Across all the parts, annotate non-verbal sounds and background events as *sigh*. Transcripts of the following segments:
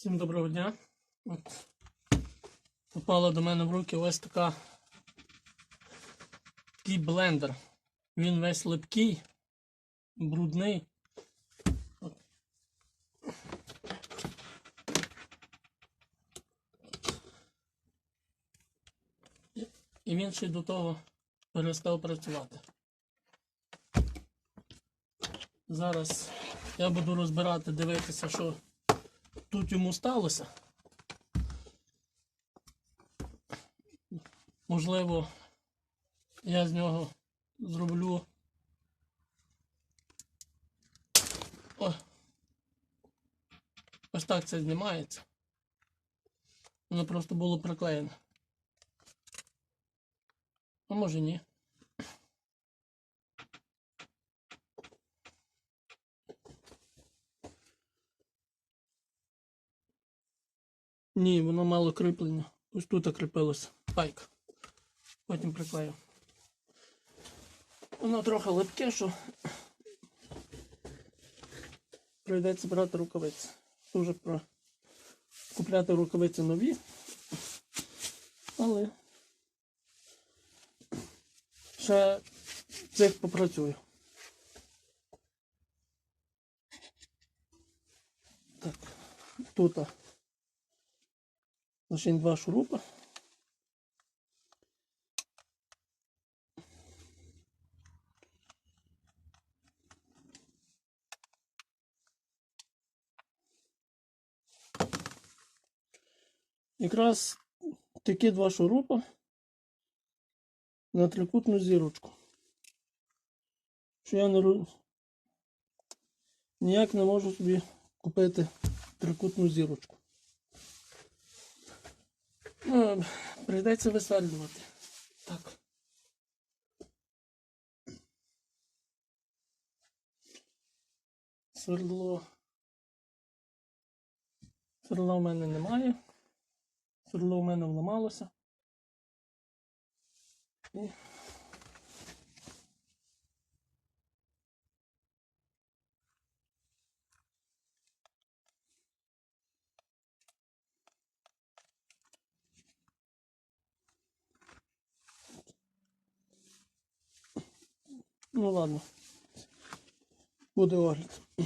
Всім доброго дня. От попала до мене в руки ось така такий блендер. Він весь липкий, брудний. От. І- він ще до того перестав працювати. Зараз я буду розбирати, дивитися, що тут йому сталося. Можливо, я з нього зроблю. О. Ось так це знімається. Воно просто було приклеєне. А може ні. Ні, воно мало кріплення. Ось тут кріпилося. Пайк. Потім приклею. Воно трохи липке, що прийдеться брати рукавиці. Дуже про купляти рукавиці нові. Але ще цих попрацюю. Так, тут лише два шурупа. Якраз такі два шурупа на трикутну зірочку. Що я не ніяк не можу собі купити трикутну зірочку. Ну, прийдеться висверлювати. Так. Свердло. Сверла в мене немає. Свердло в мене вламалося. І... Ну ладно. Буде огляд. *clears throat*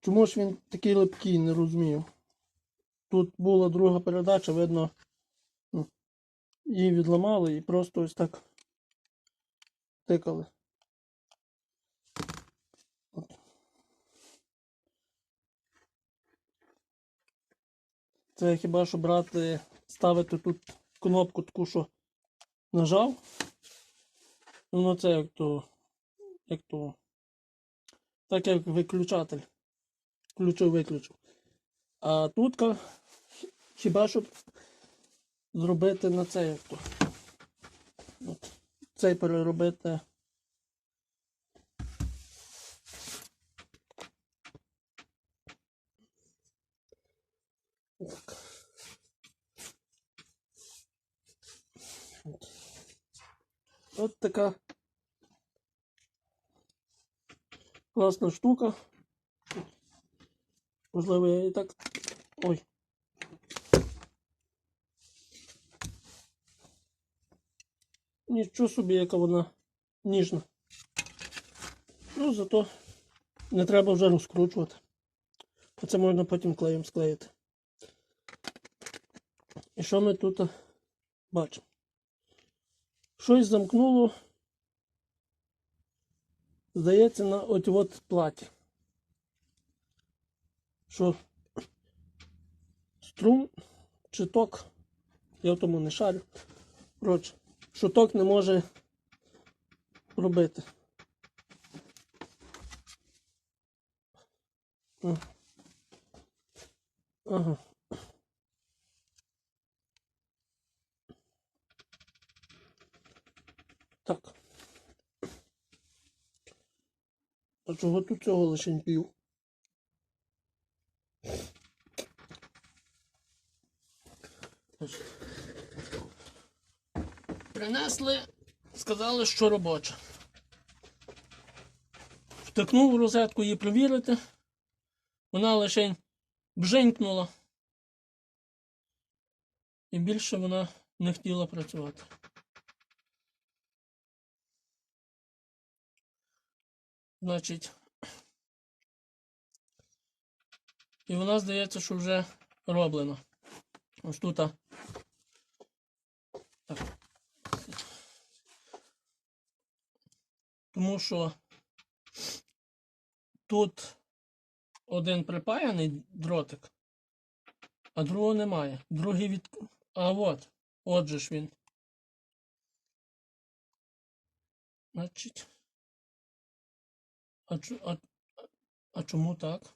Чому ж він такий липкий, не розумію. Тут була друга передача, видно, ну, її відламали і просто ось так тикали. От. Це хіба що брати, ставити тут кнопку таку, що нажав. Ну це як то. Як то. Так як виключатель. Включив, виключив. А тут хіба щоб зробити на це як то. Цей переробити. От така класна штука. Можливо, я і так. Ой. Нічого собі, яка вона ніжна. Ну, зато не треба вже розкручувати. Оце можна потім клеєм склеїти. І що ми тут бачимо? Щось замкнуло. Здається, на от от платі. Що струм чи ток, я в тому не шарю. Коротше, що ток не може робити. Ага. Так. А чого тут цього лише пів? Принесли, сказали, що робоча. Втикнув в розетку її провірити. Вона лише бженькнула. І більше вона не хотіла працювати. Значить, і вона здається, що вже роблено. Ось тут. Так. Тому що тут один припаяний дротик, а другого немає. Другий від. А от. Отже ж він. Значить. А, а, а чому так?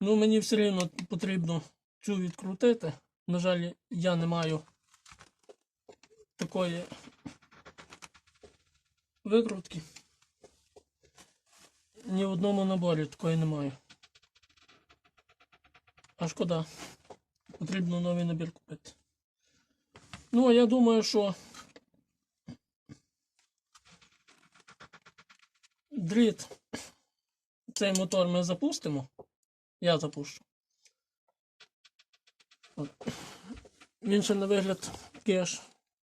Ну, мені все рівно потрібно цю відкрутити. На жаль, я не маю такої викрутки. Ні в одному наборі такої немає. А шкода. Потрібно новий набір купити. Ну, а я думаю, що дріт цей мотор ми запустимо. Я запущу. От. Він ще на вигляд аж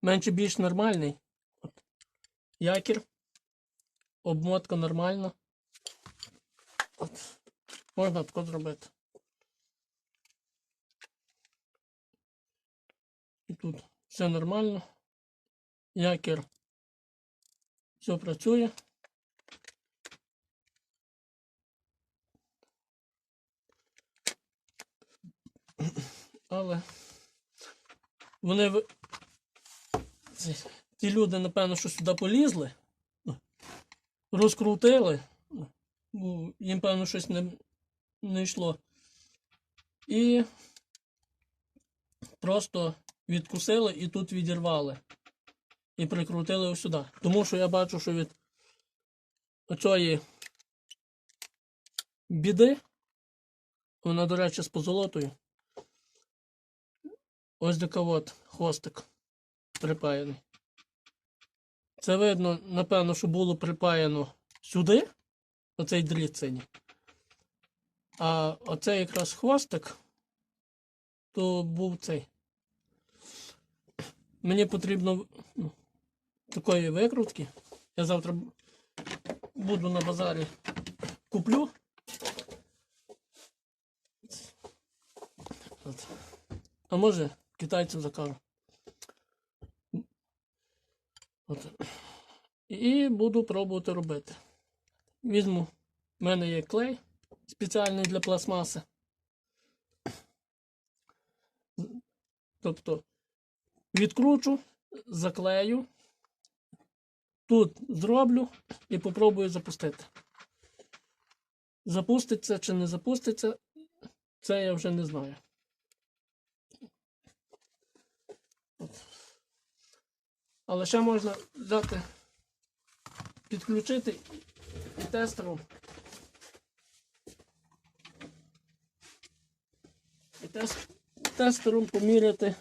менше більш нормальний. От. Якір. Обмотка нормальна. От. Можна тако зробити. І тут все нормально. Якір. Все працює. Але вони ті люди, напевно, що сюди полізли, ну, розкрутили, ну, бо їм, певно, щось не, не йшло. І просто відкусили і тут відірвали. І прикрутили ось сюди. Тому що я бачу, що від оцієї біди, вона, до речі, з позолотою. Ось от хвостик припаяний. Це видно, напевно, що було припаяно сюди, оцей дріт. А оцей якраз хвостик, то був цей. Мені потрібно ну, такої викрутки. Я завтра буду на базарі куплю. А може китайців закажу. От. І буду пробувати робити. Візьму, в мене є клей спеціальний для пластмаси. Тобто відкручу, заклею, тут зроблю і попробую запустити. Запуститься чи не запуститься, це я вже не знаю. Але ще можна взяти, підключити і тестером. І тес, тестером поміряти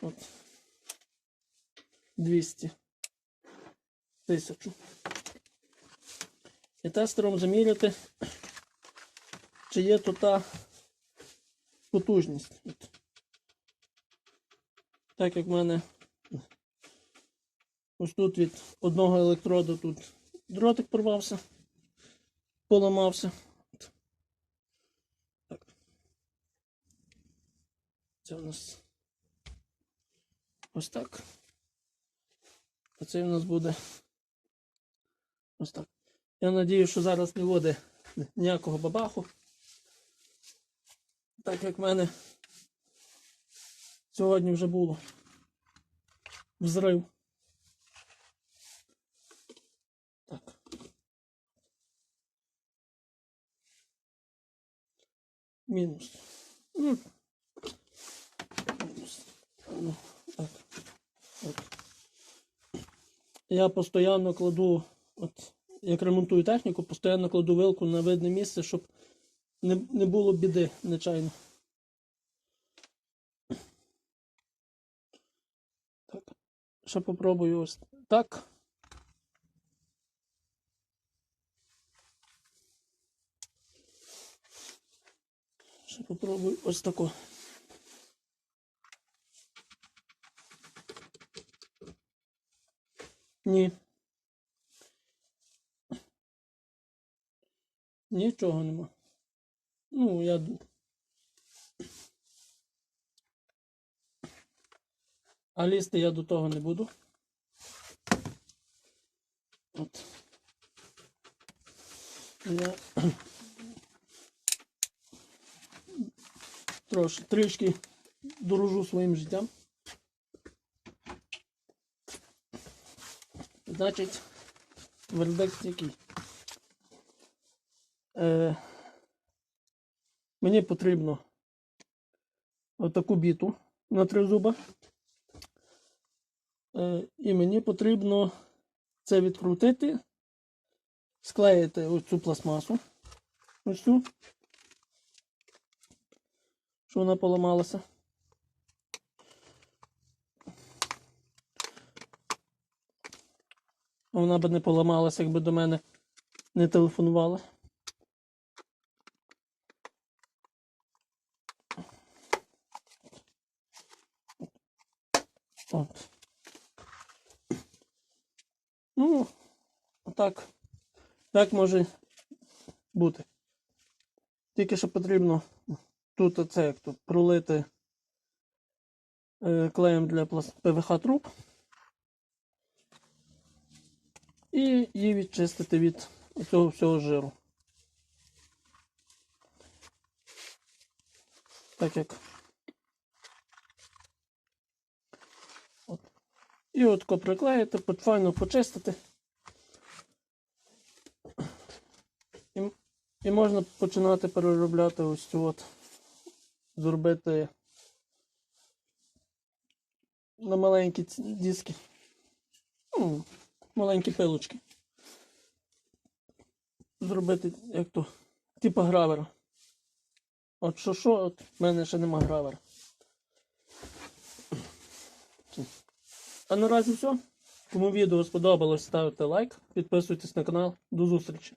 от, 200 тисячу. І тестером заміряти, чи є тут та потужність. От. Так як в мене Ось тут від одного електроду тут дротик порвався, поламався. Так. Це у нас ось так. А це у нас буде ось так. Я надію, що зараз не буде ніякого бабаху. Так як в мене сьогодні вже було взрив. Так. Мінус. Мінус. Ну, так. От. Я постійно кладу, от як ремонтую техніку, постійно кладу вилку на видне місце, щоб не, не було біди нечайно. Ще попробую ось так. Ще попробую ось тако. Ні. Нічого нема. Ну, я думаю. А лізти я до того не буду. От. Я трошки трішки дорожу своїм життям. Значить, вердикт який. Е, мені потрібно отаку біту на три зуба. Е, і мені потрібно це відкрутити, склеїти ось цю пластмасу. Ось цю. Що вона поламалася. Вона би не поламалася, якби до мене не телефонували. От. Ну, так. Так може бути. Тільки що потрібно тут оце як тут пролити е, клеєм для ПВХ труб. І її відчистити від цього всього жиру. Так як. І от приклеїти, файно почистити. І, і можна починати переробляти ось цю от, зробити на маленькі диски. Ну, маленькі пилочки. Зробити як то, типа гравера. От що що, от в мене ще нема гравера. А наразі все. Кому відео сподобалось, ставте лайк, підписуйтесь на канал. До зустрічі!